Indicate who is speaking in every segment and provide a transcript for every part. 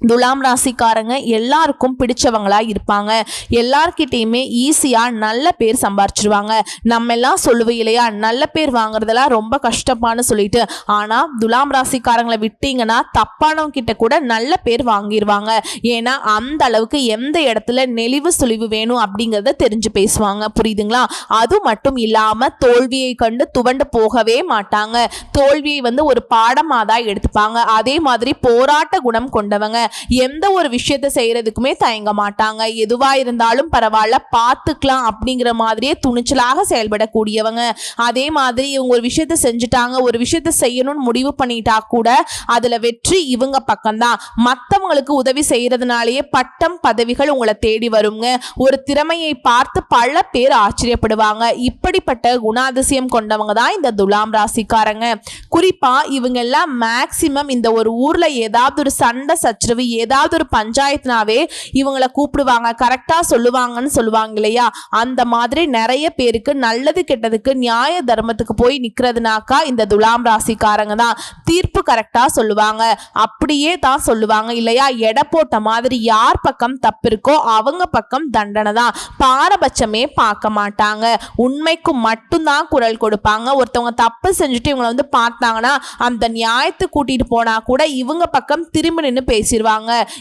Speaker 1: துலாம் ராசிக்காரங்க எல்லாருக்கும் பிடிச்சவங்களா இருப்பாங்க. எல்லார்கிட்டயுமே ஈஸியாக நல்ல பேர் சம்பாரிச்சிருவாங்க. நம்ம எல்லாம் சொல்லுவோம் இல்லையா நல்ல பேர் வாங்குறதெல்லாம் ரொம்ப கஷ்டப்பான்னு சொல்லிட்டு ஆனால் துலாம் ராசிக்காரங்களை விட்டீங்கன்னா தப்பானவங்க கிட்ட கூட நல்ல பேர் வாங்கிடுவாங்க ஏன்னா அந்த அளவுக்கு எந்த இடத்துல நெளிவு சுழிவு வேணும் அப்படிங்கிறத தெரிஞ்சு பேசுவாங்க. புரியுதுங்களா? அது மட்டும் இல்லாமல் தோல்வியை கண்டு துவண்டு போகவே மாட்டாங்க. தோல்வியை வந்து ஒரு பாடமாக தான் எடுத்துப்பாங்க. அதே மாதிரி போராட்ட குணம் கொண்டவங்க. எந்த ஒரு விஷயத்தை செய்யறதுக்குமே தயங்க மாட்டாங்க. எதுவா இருந்தாலும் பரவாயில்ல பார்த்துக்கலாம் அப்படிங்கிற மாதிரியே துணிச்சலாக செயல்படக்கூடியவங்க. அதே மாதிரி இவங்க ஒரு விஷயத்த செஞ்சுட்டாங்க ஒரு விஷயத்த செய்யணும்னு முடிவு பண்ணிட்டா கூட அதுல வெற்றி இவங்க பக்கம்தான். மற்றவங்களுக்கு உதவி செய்யறதுனாலேயே பட்டம் பதவிகள் உங்களை தேடி வருங்க. ஒரு திறமையை பார்த்து பல பேர் ஆச்சரியப்படுவாங்க. இப்படிப்பட்ட குணாதிசயம் கொண்டவங்க தான் இந்த துலாம் ராசிக்காரங்க. குறிப்பா இவங்க எல்லாம் மேக்சிமம் இந்த ஒரு ஊர்ல ஏதாவது ஒரு சண்டை சச்சரவு ஏதாவது ஒரு பஞ்சாயத்துனாவே இவங்களை கூப்பிடுவாங்க கரெக்டாக சொல்லுவாங்கன்னு சொல்லுவாங்க இல்லையா? அந்த மாதிரி நிறைய பேருக்கு நல்லது கெட்டதுக்கு நியாய தர்மத்துக்கு போய் நிற்கிறதுனாக்கா இந்த துலாம் ராசிக்காரங்க தான். தீர்ப்பு கரெக்டாக சொல்லுவாங்க. அப்படியே தான் சொல்லுவாங்க இல்லையா? எடை போட்ட மாதிரி யார் பக்கம் தப்பு இருக்கோ அவங்க பக்கம் தண்டனை தான். பாரபட்சமே பார்க்க மாட்டாங்க. உண்மைக்கு மட்டும்தான் குரல் கொடுப்பாங்க. ஒருத்தவங்க தப்பு செஞ்சுட்டு இவங்களை வந்து பார்த்தாங்கன்னா அந்த நியாயத்தை கூட்டிகிட்டு போனால் கூட இவங்க பக்கம் திரும்பி நின்று பேசிடுவாங்க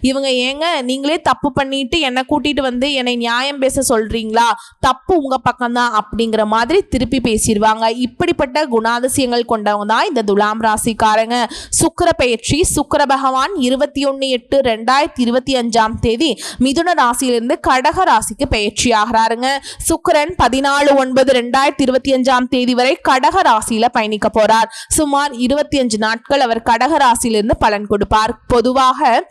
Speaker 1: இவங்க ஏங்க நீங்களே தப்பு பண்ணிட்டு என்னை கூட்டிட்டு வந்து என்னை நியாயம் பேச சொல்றீங்களா? தப்பு உங்க பக்கம்தான் அப்படிங்கிற மாதிரி திருப்பி பேசிடுவாங்க. இப்படிப்பட்ட குணாதிசயங்கள் கொண்டவங்க தான் இந்த துலாம் ராசிக்காரங்க. சுக்கர பெயர்ச்சி சுக்கர பகவான் இருபத்தி ஒன்று எட்டு ரெண்டாயிரத்தி இருபத்தி அஞ்சாம் தேதி மிதுன ராசியிலிருந்து கடக ராசிக்கு பெயர்ச்சி ஆகிறாருங்க. சுக்கரன் பதினாலு ஒன்பது ரெண்டாயிரத்தி இருபத்தி அஞ்சாம் தேதி வரை கடக ராசியில பயணிக்க போறார். சுமார் இருபத்தி அஞ்சு நாட்கள் அவர் கடக ராசியிலிருந்து பலன் கொடுப்பார். பொதுவாக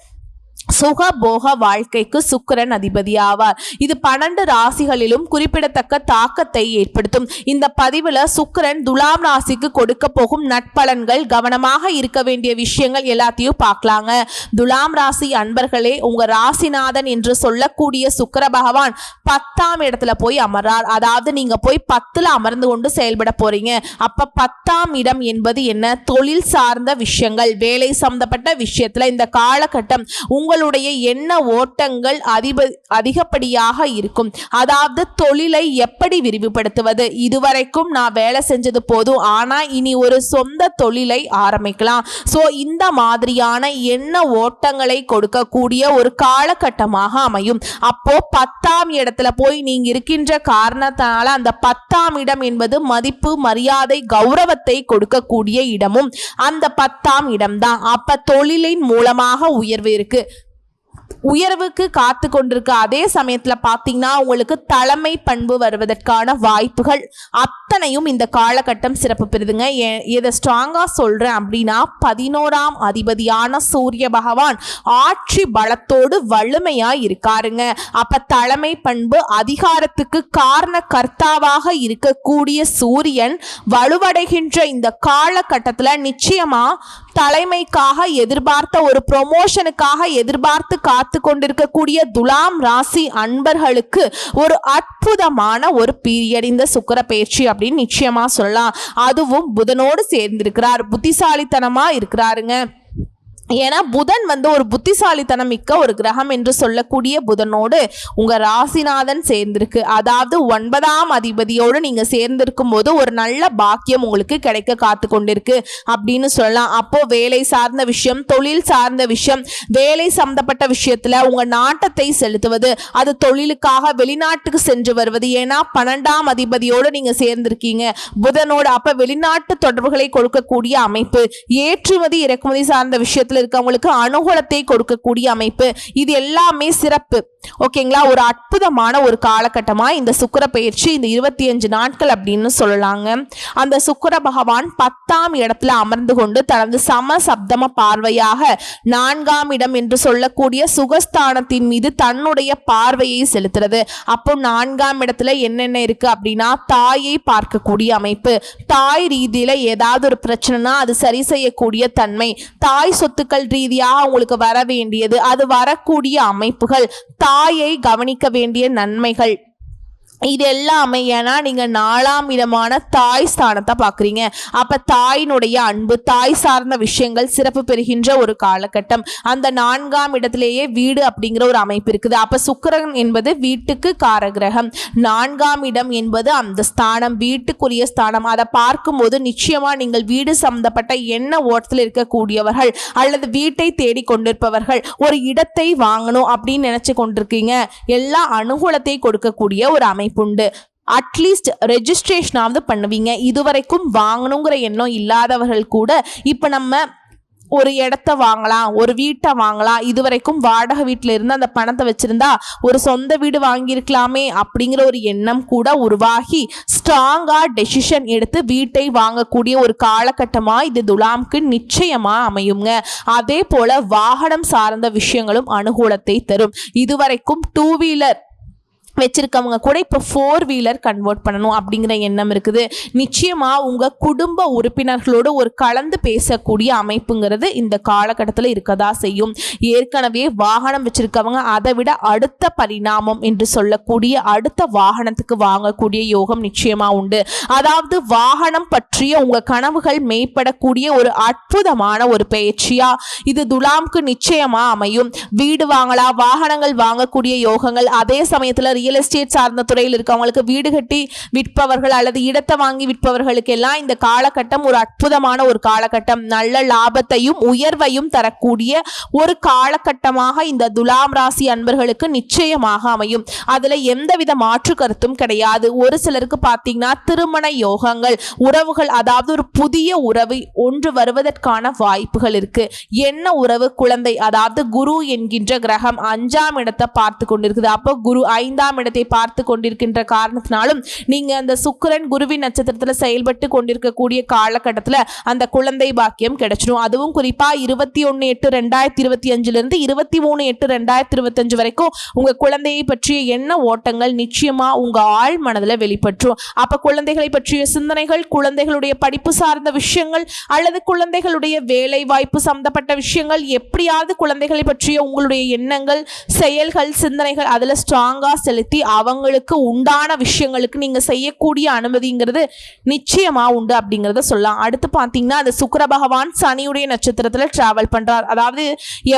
Speaker 1: சுக போக வாழ்க்கைக்கு சுக்கரன் அதிபதி ஆவார். இது பன்னெண்டு ராசிகளிலும் குறிப்பிடத்தக்க தாக்கத்தை ஏற்படுத்தும். இந்த பதிவுல சுக்கரன் துலாம் ராசிக்கு கொடுக்க போகும் நட்பலன்கள் கவனமாக இருக்க வேண்டிய விஷயங்கள் எல்லாத்தையும் பார்க்கலாங்க. துலாம் ராசி அன்பர்களே உங்க ராசிநாதன் என்று சொல்லக்கூடிய சுக்கர பகவான் பத்தாம் இடத்துல போய் அமர்றார். அதாவது நீங்க போய் பத்துல அமர்ந்து கொண்டு செயல்பட போறீங்க. அப்ப பத்தாம் இடம் என்பது என்ன? தொழில் சார்ந்த விஷயங்கள் வேலை சம்பந்தப்பட்ட விஷயத்துல இந்த காலகட்டம் உங்கள் உங்களுடைய எண்ண ஓட்டங்கள் அதிப அதிகப்படியாக இருக்கும். அதாவது தொழிலை எப்படி விரிவுபடுத்துவது? இதுவரைக்கும் நான் வேலை செஞ்சது போதும். ஆனால் இனி ஒரு சொந்த தொழிலை ஆரம்பிக்கலாம். ஸோ இந்த மாதிரியான எண்ண ஓட்டங்களை கொடுக்கக்கூடிய ஒரு காலகட்டமாக அமையும். அப்போ பத்தாம் இடத்துல போய் நீங்க இருக்கின்ற காரணத்தினால அந்த பத்தாம் இடம் என்பது மதிப்பு மரியாதை கௌரவத்தை கொடுக்கக்கூடிய இடமும் அந்த பத்தாம் இடம்தான். அப்ப தொழிலின் மூலமாக உயர்வு இருக்கு. உயர்வுக்கு காத்து கொண்டிருக்க அதே சமயத்துல பாத்தீங்கன்னா உங்களுக்கு தலைமை பண்பு வருவதற்கான வாய்ப்புகள் அத்தனையும் இந்த காலகட்டம் சிறப்பு பெறுதுங்க. இதை ஸ்ட்ராங்கா சொல்றேன் அப்படின்னா பதினோராம் அதிபதியான சூரிய பகவான் ஆட்சி பலத்தோடு வலிமையா இருக்காருங்க. அப்ப தலைமை பண்பு அதிகாரத்துக்கு காரண கர்த்தாவாக இருக்கக்கூடிய சூரியன் வலுவடைகின்ற இந்த காலகட்டத்துல நிச்சயமா தலைமைக்காக எதிர்பார்த்த ஒரு ப்ரொமோஷனுக்காக எதிர்பார்த்து காத்து கொண்டிருக்கக்கூடிய துலாம் ராசி அன்பர்களுக்கு ஒரு அற்புதமான ஒரு பீரியட் இந்த சுக்கிர பயிற்சி அப்படின்னு நிச்சயமா சொல்லலாம். அதுவும் புதனோடு சேர்ந்திருக்கிறார். புத்திசாலித்தனமா இருக்கிறாருங்க. ஏன்னா புதன் வந்து ஒரு புத்திசாலித்தனம் மிக்க ஒரு கிரகம் என்று சொல்லக்கூடிய புதனோடு உங்க ராசிநாதன் சேர்ந்திருக்கு. அதாவது ஒன்பதாம் அதிபதியோடு நீங்க சேர்ந்திருக்கும் போது ஒரு நல்ல பாக்கியம் உங்களுக்கு கிடைக்க காத்து கொண்டிருக்கு அப்படின்னு சொல்லலாம். அப்போ வேலை சார்ந்த விஷயம் தொழில் சார்ந்த விஷயம் வேலை சம்பந்தப்பட்ட விஷயத்துல உங்க நாட்டத்தை செலுத்துவது அது தொழிலுக்காக வெளிநாட்டுக்கு சென்று வருவது. ஏன்னா பன்னெண்டாம் அதிபதியோடு நீங்க சேர்ந்திருக்கீங்க. புதனோடு அப்ப வெளிநாட்டு தொடர்புகளை கொடுக்கக்கூடிய அமைப்பு ஏற்றுமதி இறக்குமதி சார்ந்த விஷயத்துல இருக்கவங்களுக்கு அனுகூலத்தை கொடுக்கக்கூடிய அமைப்பு. இது எல்லாமே சிறப்பு. ஓகேங்களா ஒரு அற்புதமான ஒரு காலகட்டமா இந்த சுக்கிர பயிற்சி இந்த இருபத்தி அஞ்சு நாட்கள் அப்படின்னு சொல்லலாங்க. அந்த சுக்கிர பகவான் பத்தாம் இடத்துல அமர்ந்து கொண்டு தனது சம சப்தம பார்வையாக நான்காம் இடம் என்று சொல்லக்கூடிய சுகஸ்தானத்தின் மீது தன்னுடைய பார்வையை செலுத்துறது. அப்போ நான்காம் இடத்துல என்னென்ன இருக்கு அப்படின்னா தாயை பார்க்கக்கூடிய அமைப்பு. தாய் ரீதியில ஏதாவது ஒரு பிரச்சனைனா அது சரி செய்யக்கூடிய தன்மை. தாய் சொத்துக்கள் ரீதியாக உங்களுக்கு வர வேண்டியது அது வரக்கூடிய அமைப்புகள் தாயை கவனிக்க வேண்டிய நன்மைகள். இது எல்லாமே ஏன்னா நீங்கள் நாலாம் இடமான தாய் ஸ்தானத்தை பார்க்குறீங்க அப்போ தாயினுடைய அன்பு தாய் சார்ந்த விஷயங்கள் சிறப்பு பெறுகின்ற ஒரு காலகட்டம். அந்த நான்காம் இடத்திலேயே வீடு அப்படிங்கிற ஒரு அமைப்பு இருக்குது. அப்போ சுக்கரன் என்பது வீட்டுக்கு காரகிரகம். நான்காம் இடம் என்பது அந்த ஸ்தானம் வீட்டுக்குரிய ஸ்தானம். அதை பார்க்கும்போது நிச்சயமாக நீங்கள் வீடு சம்பந்தப்பட்ட என்ன ஓட்டத்தில் இருக்கக்கூடியவர்கள் அல்லது வீட்டை தேடி கொண்டிருப்பவர்கள். ஒரு இடத்தை வாங்கணும் அப்படின்னு நினச்சி கொண்டிருக்கீங்க. எல்லா அனுகூலத்தை கொடுக்கக்கூடிய ஒரு அமைப்பு வாய்ப்புண்டு. அட்லீஸ்ட் ரெஜிஸ்ட்ரேஷனாவது பண்ணுவீங்க. இதுவரைக்கும் வாங்கணுங்கிற எண்ணம் இல்லாதவர்கள் கூட இப்போ நம்ம ஒரு இடத்த வாங்கலாம் ஒரு வீட்டை வாங்கலாம். இதுவரைக்கும் வாடகை வீட்டில் இருந்து அந்த பணத்தை வச்சுருந்தா ஒரு சொந்த வீடு வாங்கியிருக்கலாமே அப்படிங்கிற ஒரு எண்ணம் கூட உருவாகி ஸ்ட்ராங்காக டெசிஷன் எடுத்து வீட்டை வாங்கக்கூடிய ஒரு காலகட்டமாக இது துலாம்க்கு நிச்சயமாக அமையுங்க. அதே போல் வாகனம் சார்ந்த விஷயங்களும் அனுகூலத்தை தரும். இதுவரைக்கும் டூ வீலர் வச்சிருக்கவங்க கூட இப்போ ஃபோர் வீலர் கன்வெர்ட் பண்ணணும் அப்படிங்கிற எண்ணம் இருக்குது. நிச்சயமாக உங்கள் குடும்ப உறுப்பினர்களோடு ஒரு கலந்து பேசக்கூடிய அமைப்புங்கிறது இந்த காலகட்டத்தில் இருக்கதா செய்யும். ஏற்கனவே வாகனம் வச்சிருக்கவங்க அதை விட அடுத்த பரிணாமம் என்று சொல்லக்கூடிய அடுத்த வாகனத்துக்கு வாங்கக்கூடிய யோகம் நிச்சயமாக உண்டு. அதாவது வாகனம் பற்றிய உங்கள் கனவுகள் மேம்படக்கூடிய ஒரு அற்புதமான ஒரு பயிற்சியா இது துலாம்க்கு நிச்சயமாக அமையும். வீடு வாங்கலாம் வாகனங்கள் வாங்கக்கூடிய யோகங்கள் அதே சமயத்தில் ரியல் எஸ்டேட் சார்ந்த துறையில் இருக்கவங்களுக்கு வீடு கட்டி விற்பவர்கள் அல்லது இடத்தை வாங்கி விற்பவர்களுக்கு எல்லாம் இந்த காலகட்டம் ஒரு அற்புதமான ஒரு காலகட்டம். நல்ல லாபத்தையும் உயர்வையும் தரக்கூடிய ஒரு காலகட்டமாக இந்த துலாம் ராசி அன்பர்களுக்கு நிச்சயமாக அமையும். அதுல எந்தவித மாற்று கருத்தும் கிடையாது. ஒரு சிலருக்கு பார்த்தீங்கன்னா திருமண யோகங்கள் உறவுகள் அதாவது ஒரு புதிய உறவு ஒன்று வருவதற்கான வாய்ப்புகள் இருக்கு. என்ன உறவு? குழந்தை அதாவது குரு என்கின்ற கிரகம் அஞ்சாம் இடத்தை பார்த்து கொண்டிருக்குது. அப்போ குரு ஐந்தாம் இடத்தை பார்த்து கொண்டிருக்கின்ற காரணத்தினாலும் நீங்க அந்த சுக்கரன் குருவின் நட்சத்திரத்துல செயல்பட்டு கொண்டிருக்கக்கூடிய காலகட்டத்தில் அந்த குழந்தை பாக்கியம் கிடைச்சிடும் அதுவும் குறிப்பா இருபத்தி ஒன்று எட்டு ரெண்டாயிரத்தி இருபத்தி அஞ்சுல இருந்து இருபத்தி மூணு எட்டு ரெண்டாயிரத்தி இருபத்தஞ்சு வரைக்கும் உங்க குழந்தையை பற்றிய என்ன ஓட்டங்கள் நிச்சயமா உங்க ஆழ் மனதில் வெளிப்பற்றும் அப்ப குழந்தைகளை பற்றிய சிந்தனைகள் குழந்தைகளுடைய படிப்பு சார்ந்த விஷயங்கள் அல்லது குழந்தைகளுடைய வேலை வாய்ப்பு சம்பந்தப்பட்ட விஷயங்கள் எப்படியாவது குழந்தைகளை பற்றிய உங்களுடைய எண்ணங்கள் செயல்கள் சிந்தனைகள் அதில் ஸ்ட்ராங்காக செலுத்தி அவங்களுக்கு உண்டான விஷயங்களுக்கு நீங்கள் செய்யக்கூடிய அனுமதிங்கிறது நிச்சயமாக உண்டு அப்படிங்கிறத சொல்லலாம். அடுத்து பார்த்தீங்கன்னா அந்த சுக்கர பகவான் சனியுடைய நட்சத்திரத்தில் ட்ராவல் பண்ணுறார் அதாவது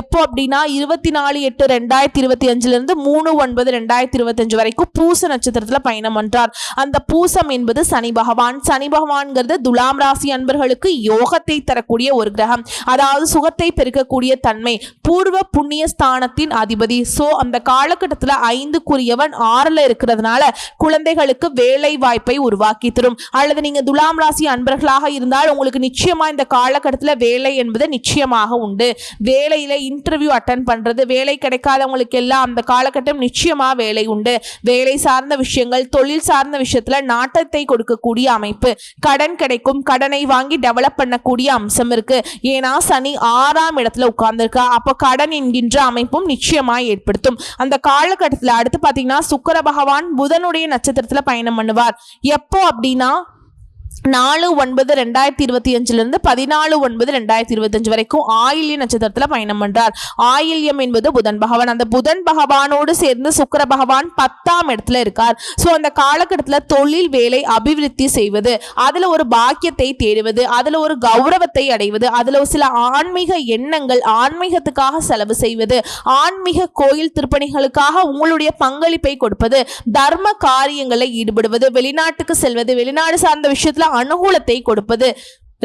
Speaker 1: எப்போ அப்படின்னா இருபத்தி நாலு எட்டு ரெண்டாயிரத்தி இருபத்தி அஞ்சுலேருந்து மூணு ஒன்பது ரெண்டாயிரத்தி இருபத்தஞ்சு வரைக்கும் பூச நட்சத்திரத்தில் பயணம் பண்ணுறார் அந்த பூசம் என்பது சனி பகவான். சனி பகவான்கிறது துலாம் ராசி அன்பர்களுக்கு யோகத்தை தரக்கூடிய ஒரு கிரகம். அதாவது சுகத்தை பெருக்கக்கூடிய தன்மை. பூர்வ புண்ணிய ஸ்தானத்தின் அதிபதி. ஸோ அந்த காலகட்டத்தில் ஐந்துக்குரியவன் ஆறுல இருக்கிறதுனால குழந்தைகளுக்கு வேலை வாய்ப்பை உருவாக்கி தரும். அல்லது நீங்க துலாம் ராசி அன்பர்களாக இருந்தால் உங்களுக்கு நிச்சயமா இந்த காலகட்டத்தில் வேலை என்பது நிச்சயமாக உண்டு. வேலையில இன்டர்வியூ அட்டன் பண்றது வேலை கிடைக்காதவங்களுக்கு எல்லாம் அந்த காலகட்டம் நிச்சயமா வேலை உண்டு. வேலை சார்ந்த விஷயங்கள் தொழில் சார்ந்த விஷயத்துல நாட்டத்தை கொடுக்கக்கூடிய அமைப்பு கடன் கிடைக்கும் கடனை வாங்கி டெவலப் பண்ணக்கூடிய அம்சம் இருக்கு. ஏன்னா சனி ஆறாம் இடத்துல உட்கார்ந்துருக்கா அப்போ கடன் என்கின்ற அமைப்பும் நிச்சயமா ஏற்படுத்தும். அந்த காலகட்டத்தில் அடுத்து பார்த்தீங்கன்னா சுக்கர பகவான் புதனுடைய நட்சத்திரத்துல பயணம் பண்ணுவார். எப்போ அப்படின்னா நாலு ஒன்பது ரெண்டாயிரத்தி இருபத்தி அஞ்சிலிருந்து பதினாலு ஒன்பது ரெண்டாயிரத்தி இருபத்தஞ்சு வரைக்கும் ஆயில்ய நட்சத்திரத்தில் பயணம் பண்றார். ஆயில்யம் என்பது புதன் பகவான். அந்த புதன் பகவானோடு சேர்ந்து சுக்கர பகவான் பத்தாம் இடத்துல இருக்கார். ஸோ அந்த காலகட்டத்தில் தொழில் வேலை அபிவிருத்தி செய்வது அதில் ஒரு பாக்கியத்தை தேடுவது அதில் ஒரு கௌரவத்தை அடைவது அதில் ஒரு சில ஆன்மீக எண்ணங்கள் ஆன்மீகத்துக்காக செலவு செய்வது ஆன்மீக கோயில் திருப்பணிகளுக்காக உங்களுடைய பங்களிப்பை கொடுப்பது தர்ம காரியங்களை ஈடுபடுவது வெளிநாட்டுக்கு செல்வது வெளிநாடு சார்ந்த விஷயத்தில் அனுகூலத்தை கொடுப்பது.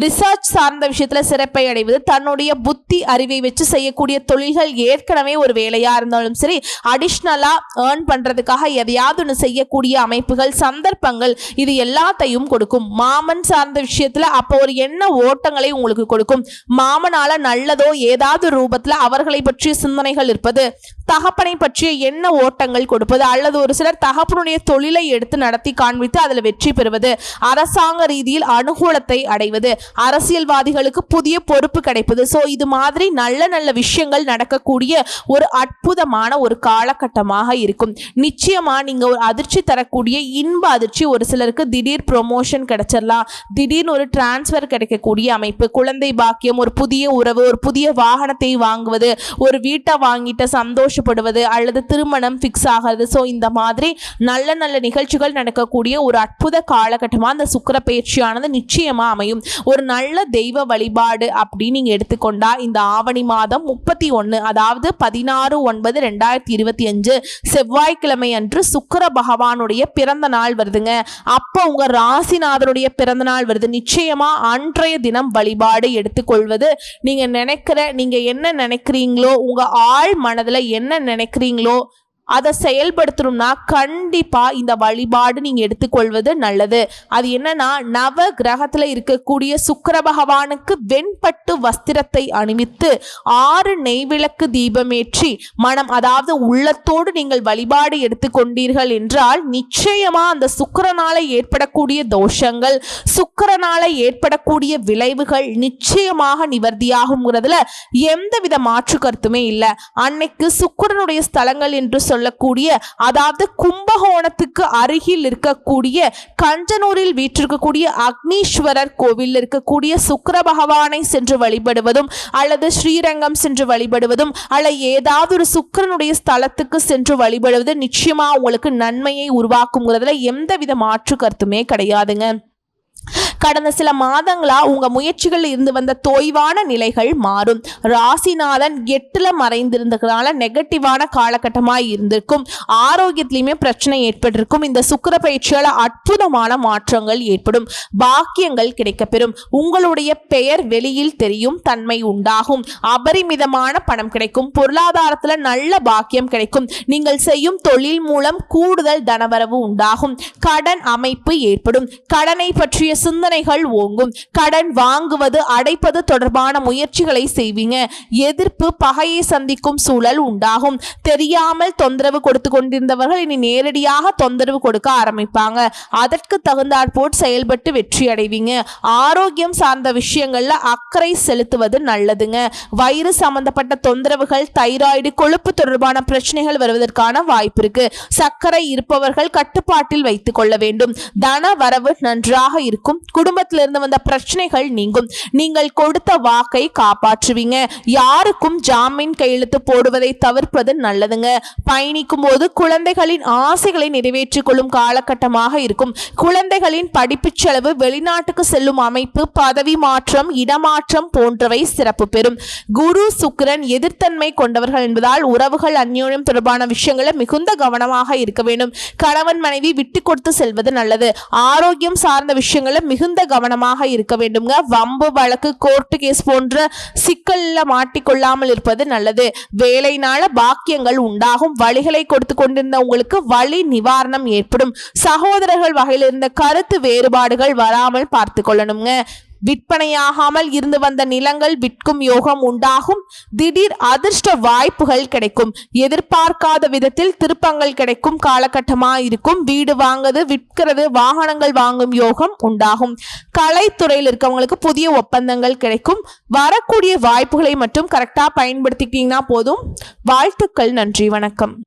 Speaker 1: ரிசர்ச் சார்ந்த விஷயத்துல சிறப்பை அடைவது தன்னுடைய புத்தி அறிவை வச்சு செய்யக்கூடிய தொழில்கள் ஏற்கனவே ஒரு வேலையா இருந்தாலும் சரி அடிஷ்னலா ஏர்ன் பண்றதுக்காக எதையாவது ஒன்று செய்யக்கூடிய அமைப்புகள் சந்தர்ப்பங்கள் இது எல்லாத்தையும் கொடுக்கும். மாமன் சார்ந்த விஷயத்துல அப்போ ஒரு எண்ண ஓட்டங்களை உங்களுக்கு கொடுக்கும். மாமனால நல்லதோ ஏதாவது ரூபத்துல அவர்களை பற்றிய சிந்தனைகள் இருப்பது தகப்பனை பற்றிய எண்ண ஓட்டங்கள் கொடுப்பது அல்லது ஒரு சிலர் தகப்பனுடைய தொழிலை எடுத்து நடத்தி காண்பித்து அதில் வெற்றி பெறுவது அரசாங்க ரீதியில் அனுகூலத்தை அடைவது அரசியல்வாதிகளுக்கு புதிய பொறுப்பு கிடைப்பது. ஸோ இது மாதிரி நல்ல நல்ல விஷயங்கள் நடக்கக்கூடிய ஒரு அற்புதமான ஒரு காலகட்டமாக இருக்கும். நிச்சயமா நீங்க ஒரு அதிர்ச்சி தரக்கூடிய இன்ப அதிர்ச்சி ஒரு சிலருக்கு திடீர் ப்ரொமோஷன் கிடைச்சிடலாம் திடீர்னு ஒரு டிரான்ஸ்ஃபர் கிடைக்கக்கூடிய அமைப்பு. குழந்தை பாக்கியம் ஒரு புதிய உறவு ஒரு புதிய வாகனத்தை வாங்குவது ஒரு வீட்டை வாங்கிட்ட சந்தோஷப்படுவது அல்லது திருமணம் ஃபிக்ஸ் ஆகிறது ஸோ இந்த மாதிரி நல்ல நல்ல நிகழ்ச்சிகள் நடக்கக்கூடிய ஒரு அற்புத காலகட்டமாக அந்த சுக்கர பயிற்சியானது நிச்சயமாக அமையும். ஒரு நல்ல தெய்வ வழிபாடு அப்படின்னு நீங்கள் எடுத்துக்கொண்டா இந்த ஆவணி மாதம் முப்பத்தி ஒன்று அதாவது பதினாறு ஒன்பது ரெண்டாயிரத்தி இருபத்தி அஞ்சு செவ்வாய்க்கிழமை அன்று சுக்கர பகவானுடைய பிறந்த நாள் வருதுங்க. அப்போ உங்கள் ராசிநாதனுடைய பிறந்த நாள் வருது. நிச்சயமாக அன்றைய தினம் வழிபாடு எடுத்துக்கொள்வது. நீங்கள் நினைக்கிற நீங்கள் என்ன நினைக்கிறீங்களோ உங்கள் ஆழ் மனதில் என்ன நினைக்கிறீங்களோ அதை செயல்படுத்தணும்னா கண்டிப்பாக இந்த வழிபாடு நீங்கள் எடுத்துக்கொள்வது நல்லது. அது என்னன்னா நவ கிரகத்தில் இருக்கக்கூடிய சுக்கர பகவானுக்கு வெண்பட்டு வஸ்திரத்தை அணிவித்து ஆறு நெய்விளக்கு தீபமேற்றி மனம் அதாவது உள்ளத்தோடு நீங்கள் வழிபாடு எடுத்துக்கொண்டீர்கள் என்றால் நிச்சயமாக அந்த சுக்கிரனால ஏற்படக்கூடிய தோஷங்கள் சுக்கிரனால ஏற்படக்கூடிய விளைவுகள் நிச்சயமாக நிவர்த்தியாகுங்கிறதுல எந்தவித மாற்று கருத்துமே இல்லை. அன்னைக்கு சுக்கிரனுடைய ஸ்தலங்கள் என்று சொல்லக்கூடிய அதாவது கும்பகோணத்துக்கு அருகில் இருக்கக்கூடிய கஞ்சனூரில் வீற்றிருக்கக்கூடிய அக்னீஸ்வரர் கோவில் இருக்கக்கூடிய சுக்கர பகவானை சென்று வழிபடுவதும் அல்லது ஸ்ரீரங்கம் சென்று வழிபடுவதும் அல்ல ஏதாவது ஒரு சுக்கிரனுடைய ஸ்தலத்துக்கு சென்று வழிபடுவது நிச்சயமா உங்களுக்கு நன்மையை உருவாக்குங்கிறதுல எந்தவித மாற்று கருத்துமே கிடையாதுங்க. கடந்த சில மாதங்களா உங்க முயற்சிகள் இருந்து வந்த தொய்வான நிலைகள் மாறும். ராசிநாதன் எட்டுல மறைந்திருந்ததுனால நெகட்டிவான காலகட்டமாய் இருந்திருக்கும். ஆரோக்கியத்திலையுமே பிரச்சனை ஏற்பட்டிருக்கும். இந்த சுக்கிர பயிற்சியால அற்புதமான மாற்றங்கள் ஏற்படும். பாக்கியங்கள் கிடைக்கப்பெறும். உங்களுடைய பெயர் வெளியில் தெரியும் தன்மை உண்டாகும். அபரிமிதமான பணம் கிடைக்கும். பொருளாதாரத்துல நல்ல பாக்கியம் கிடைக்கும். நீங்கள் செய்யும் தொழில் மூலம் கூடுதல் தனவரவு உண்டாகும். கடன் அமைப்பு ஏற்படும். கடனை பற்றிய சிந்தனைகள் ஓங்கும். கடன் வாங்குவது அடைப்பது தொடர்பான முயற்சிகளை செய்வீங்க. எதிர்ப்பு பகையை சந்திக்கும் சூழல் உண்டாகும். தெரியாமல் தொந்தரவு கொடுத்து கொண்டிருந்தவர்கள் இனி நேரடியாக தொந்தரவு கொடுக்க ஆரம்பிப்பாங்க. அதற்கு தகுந்தாற்போல் செயல்பட்டு வெற்றி அடைவீங்க. ஆரோக்கியம் சார்ந்த விஷயங்கள்ல அக்கறை செலுத்துவது நல்லதுங்க. வயிறு சம்பந்தப்பட்ட தொந்தரவுகள் தைராய்டு கொழுப்பு தொடர்பான பிரச்சனைகள் வருவதற்கான வாய்ப்பு இருக்கு. சர்க்கரை இருப்பவர்கள் கட்டுப்பாட்டில் வைத்துக் கொள்ள வேண்டும். தன வரவு நன்றாக இருக்கும். குடும்பத்திலிருந்து வந்த பிரச்சனைகள் நீங்கும். நீங்கள் கொடுத்த வாக்கை காப்பாற்றுவீங்க. யாருக்கும் ஜாமீன் கையெழுத்து போடுவதை தவிர்ப்பது நல்லதுங்க. பயணிக்கும் போது குழந்தைகளின் ஆசைகளை நிறைவேற்றிக் கொள்ளும் காலகட்டமாக இருக்கும். குழந்தைகளின் படிப்பு செலவு வெளிநாட்டுக்கு செல்லும் அமைப்பு பதவி மாற்றம் இடமாற்றம் போன்றவை சிறப்பு பெறும். குரு சுக்கிரன் எதிர்த்தன்மை கொண்டவர்கள் என்பதால் உறவுகள் அந்யோன்யம் தொடர்பான விஷயங்களை மிகுந்த கவனமாக இருக்க வேண்டும். கணவன் மனைவி விட்டு கொடுத்து செல்வது நல்லது. ஆரோக்கியம் சார்ந்த விஷயங்களை மிகுந்த கவனமாக இருக்க வேண்டுங்க வம்பு வழக்கு கோர்ட்டு கேஸ் போன்ற சிக்கல்ல மாட்டிக்கொள்ளாமல் இருப்பது நல்லது. வேலைனால பாக்கியங்கள் உண்டாகும். வழிகளை கொடுத்து கொண்டிருந்த உங்களுக்கு வழி நிவாரணம் ஏற்படும். சகோதரர்கள் வகையில் இருந்த கருத்து வேறுபாடுகள் வராமல் பார்த்து கொள்ளணுங்க விற்பனையாகாமல் இருந்து வந்த நிலங்கள் விற்கும் யோகம் உண்டாகும். திடீர் அதிர்ஷ்ட வாய்ப்புகள் கிடைக்கும். எதிர்பார்க்காத விதத்தில் திருப்பங்கள் கிடைக்கும். காலகட்டமா இருக்கும் வீடு வாங்குது விற்கிறது வாகனங்கள் வாங்கும் யோகம் உண்டாகும். கலைத்துறையில் இருக்கவங்களுக்கு புதிய ஒப்பந்தங்கள் கிடைக்கும். வரக்கூடிய வாய்ப்புகளை மட்டும் கரெக்டாக பயன்படுத்திக்கிட்டீங்கன்னா போதும். வாழ்த்துக்கள் நன்றி வணக்கம்.